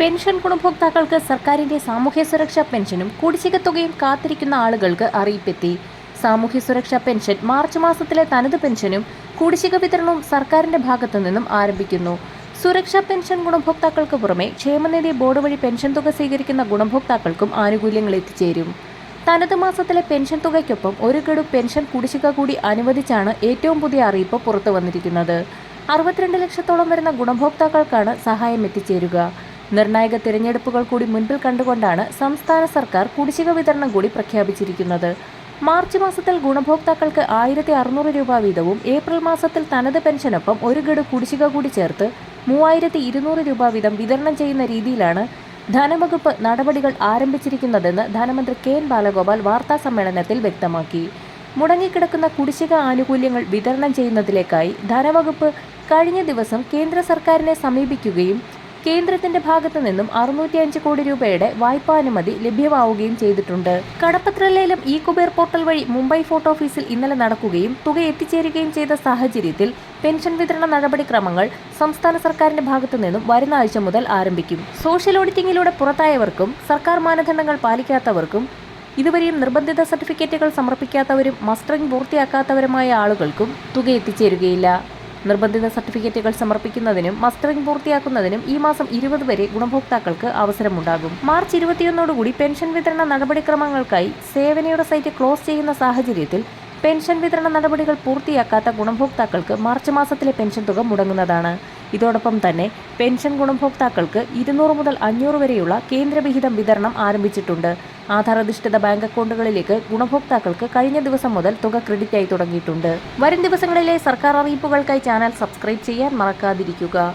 Pension ഗുണഭോക്താക്കൾക്ക് സർക്കാരിന്റെ സാമൂഹ്യ സുരക്ഷാ പെൻഷനും കുടിശ്ശിക തുകയും കാത്തിരിക്കുന്ന ആളുകൾക്ക് അറിയിപ്പെത്തി. സാമൂഹ്യ സുരക്ഷാ പെൻഷൻ മാർച്ച് മാസത്തിലെ തനത് പെൻഷനും കുടിശ്ശിക വിതരണവും സർക്കാരിന്റെ ഭാഗത്തു നിന്നും ആരംഭിക്കുന്നു. സുരക്ഷാ പെൻഷൻ ഗുണഭോക്താക്കൾക്ക് പുറമെ ക്ഷേമനിധി ബോർഡ് വഴി പെൻഷൻ തുക സ്വീകരിക്കുന്ന ഗുണഭോക്താക്കൾക്കും ആനുകൂല്യങ്ങൾ എത്തിച്ചേരും. തനത് മാസത്തിലെ പെൻഷൻ തുകയ്ക്കൊപ്പം ഒരു ഗഡു പെൻഷൻ കുടിശ്ശിക കൂടി അനുവദിച്ചാണ് ഏറ്റവും പുതിയ അറിയിപ്പ് പുറത്തു വന്നിരിക്കുന്നത്. അറുപത്തിരണ്ട് ലക്ഷത്തോളം വരുന്ന ഗുണഭോക്താക്കൾക്കാണ് സഹായം എത്തിച്ചേരുക. നിർണായക തിരഞ്ഞെടുപ്പുകൾ കൂടി മുൻപിൽ കണ്ടുകൊണ്ടാണ് സംസ്ഥാന സർക്കാർ കുടിശ്ശിക വിതരണം കൂടി പ്രഖ്യാപിച്ചിരിക്കുന്നത്. മാർച്ച് മാസത്തിൽ ഗുണഭോക്താക്കൾക്ക് ആയിരത്തി അറുന്നൂറ് രൂപ വീതവും ഏപ്രിൽ മാസത്തിൽ തനത് പെൻഷനൊപ്പം ഒരു ഗഡു കുടിശ്ശിക കൂടി ചേർത്ത് മൂവായിരത്തി ഇരുന്നൂറ് രൂപ വീതം വിതരണം ചെയ്യുന്ന രീതിയിലാണ് ധനവകുപ്പ് നടപടികൾ ആരംഭിച്ചിരിക്കുന്നതെന്ന് ധനമന്ത്രി കെ എൻ ബാലഗോപാൽ വാർത്താ സമ്മേളനത്തിൽ വ്യക്തമാക്കി. മുടങ്ങിക്കിടക്കുന്ന കുടിശ്ശിക ആനുകൂല്യങ്ങൾ വിതരണം ചെയ്യുന്നതിലേക്കായി ധനവകുപ്പ് കഴിഞ്ഞ ദിവസം കേന്ദ്ര സർക്കാരിനെ സമീപിക്കുകയും കേന്ദ്രത്തിന്റെ ഭാഗത്തു നിന്നും അറുന്നൂറ്റിയഞ്ച് കോടി രൂപയുടെ വായ്പാനുമതി ലഭ്യമാവുകയും ചെയ്തിട്ടുണ്ട്. കടപ്പത്ര ലേലം ഇ കുബേർ പോർട്ടൽ വഴി മുംബൈ ഫോർട്ട് ഓഫീസിൽ ഇന്നലെ നടക്കുകയും തുക എത്തിച്ചേരുകയും ചെയ്ത സാഹചര്യത്തിൽ പെൻഷൻ വിതരണ നടപടിക്രമങ്ങൾ സംസ്ഥാന സർക്കാരിന്റെ ഭാഗത്തു നിന്നും വരുന്ന ആഴ്ച മുതൽ ആരംഭിക്കും. സോഷ്യൽ ഓഡിറ്റിംഗിലൂടെ പുറത്തായവർക്കും സർക്കാർ മാനദണ്ഡങ്ങൾ പാലിക്കാത്തവർക്കും ഇതുവരെയും നിർബന്ധിത സർട്ടിഫിക്കറ്റുകൾ സമർപ്പിക്കാത്തവരും മസ്റ്ററിംഗ് പൂർത്തിയാക്കാത്തവരുമായ ആളുകൾക്കും തുക എത്തിച്ചേരുകയില്ല. നിർബന്ധിത സർട്ടിഫിക്കറ്റുകൾ സമർപ്പിക്കുന്നതിനും മസ്റ്ററിംഗ് പൂർത്തിയാക്കുന്നതിനും ഈ മാസം ഇരുപത് വരെ ഗുണഭോക്താക്കൾക്ക് അവസരമുണ്ടാകും. മാർച്ച് ഇരുപത്തിയൊന്നോടുകൂടി പെൻഷൻ വിതരണ നടപടിക്രമങ്ങൾക്കായി സേവനയുടെ സൈറ്റ് ക്ലോസ് ചെയ്യുന്ന സാഹചര്യത്തിൽ പെൻഷൻ വിതരണ നടപടികൾ പൂർത്തിയാക്കാത്ത ഗുണഭോക്താക്കൾക്ക് മാർച്ച് മാസത്തിലെ പെൻഷൻ തുക മുടങ്ങുന്നതാണ്. ഇതോടൊപ്പം തന്നെ പെൻഷൻ ഗുണഭോക്താക്കൾക്ക് ഇരുന്നൂറ് മുതൽ അഞ്ഞൂറ് വരെയുള്ള കേന്ദ്രവിഹിതം വിതരണം ആരംഭിച്ചിട്ടുണ്ട്. ആധാർ അധിഷ്ഠിത ബാങ്ക് അക്കൗണ്ടുകളിലേക്ക് ഗുണഭോക്താക്കൾക്ക് കഴിഞ്ഞ ദിവസം മുതൽ തുക ക്രെഡിറ്റ് ആയി തുടങ്ങിയിട്ടുണ്ട്. വരും ദിവസങ്ങളിലെ സർക്കാർ അറിയിപ്പുകൾക്കായി ചാനൽ സബ്സ്ക്രൈബ് ചെയ്യാൻ മറക്കാതിരിക്കുക.